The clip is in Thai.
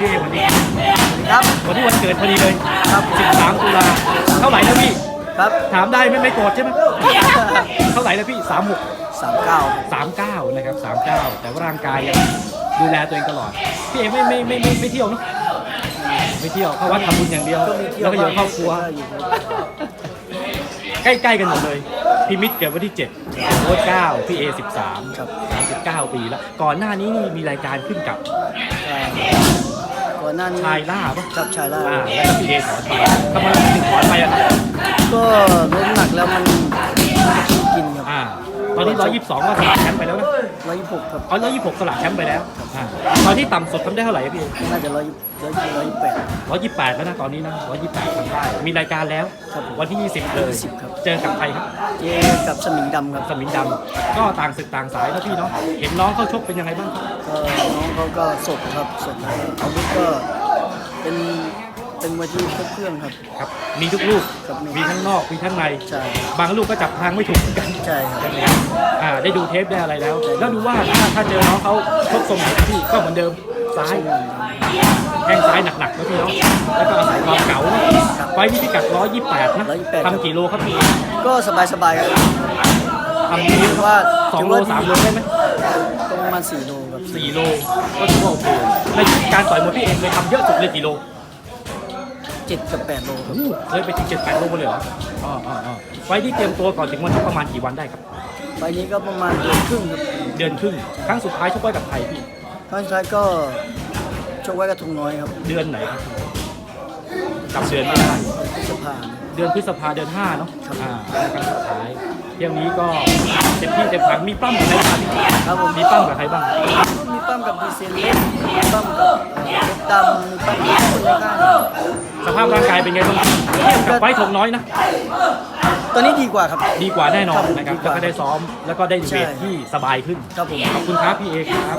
พี่เอวันนี้ครับ วันนี้วันเกิดพอดีเลยครับ13ตุลาเท่าไหร่แล้วพี่ ครับ ถามได้ไหม่ไม่โกรธใช่ไหมเท่าไหร่แล้วพี่ 36สามเก้า39นะครับ39 แต่ว่าร่างกายยังดูแลตัวเองตลอด พี่เอไม่ไม่ไม่ไม่ไม่เที่ยวเนอะไม่เที่ยวเข้าวัดทำบุญอย่างเดียวก็มีเที่ยแล้ววก็อยู่กับครอบครัวได้อยู่ครับใกล้ๆกันหมดเลย พี่มิตรเกิดวันที่7โค้ช9พี่เอ13 ครับ 39 ปีแล้ว ก่อนหน้านี้นี่มีรายการขึ้นกับอ่า ก่อนหน้านี้ชายล่าปะครับชายล่า อ่าแล้วก็พี่เอถอนไปทำไมถึงถอนไปอะครับก็ลดน้ำหนักแล้วมันกินครับอ่าตอนนี้ 122 ก็สลับแชมป์ไปแล้วนะร้อยยี่สิบหกครับเอา126 สลับแชมป์ไปแล้วอ่าตอนที่ต่ำสุดทำได้เท่าไหร่อะพี่ น่าจะร้อยร้อยร้อยยี่สิบแปด 128 แล้วนะตอนนี้นะ 128ทำได้ มีรายการแล้ว ครับผมวันที่ 20 เลย 20ครับ เจอกับใครครับ เจกับสมิงดำครับสมิงดำก็ต่างศึกต่างสายนะพี่เนาะเห็นน้องเข้าชกเป็นยังไงบ้างครับก็น้องเขาก็สดครับสดอาวุธก็เป็นเป็นมวยที่ครบเครื่องครับ ครับ มีทุกลูกครับมีมีทั้งนอกมีทั้งในใช่บางลูกก็จับทางไม่ถูกเหมือนกันใช่ครับใช่ไหมครับอ่าได้ดูเทปได้อะไรแล้ว แล้วดูว่าถ้าถ้าเจอน้องเขาชกทรงไหนนะพี่ก็เหมือนเดิมซ้าย แข้งซ้ายหนักๆนะพี่เนาะแล้วก็อาศัยความเก๋านะไฟล์นี้พิกัด128นะ128 ทำกี่โลครับพี่ก็สบายสบายๆครับทำเยอะถือว่าสองโลสามโลได้ไหมก็ประมาณสี่โลครับสี่โลก็ถือว่าโอเคในการต่อยมวยพี่เองเคยทำเยอะสุดเลยกี่โลเจ็ดกับแปดโลครับ เคยไปถึงเจ็ดแปดโลเลยเหรออ๋ออ๋ออ๋อไฟล์ที่เตรียมตัวก่อนถึงวันชกประมาณกี่วันได้ครับไฟล์นี้ก็ประมาณเดือนครึ่งครับเดือนครึ่ง ครั้งสุดท้ายชกไว้กับใครพี่ครั้งสุดท้ายก็ ชกไว้กับทุงน้อยครับเดือนไหนครับจำเดือนไม่ได้สภาเดือนพฤษภาเดือนห้าเนาะครับอ่าครั้งสุดท้ายเที่ยวนี้ก็เต็มที่เต็มถังมีปั้มกับใครบ้างพี่ครับผมมีปั้มกับใครบ้างมีปั้มกับดีเซนเล็กมีปั้มกับเอ่อเพชรดำมีปั้มกับคนในค่ายสภาพร่างกายเป็นไงบ้างเทียบกับไฟท์ทงน้อยนะตอนนี้ดีกว่าครับดีกว่าแน่นอนครับนะครับดีกแล้วว่าก็ได้ซ้อมแล้วก็ได้เวทใช่ที่สบายขึ้นครับผมขอบคุณครับพี่เอกครับ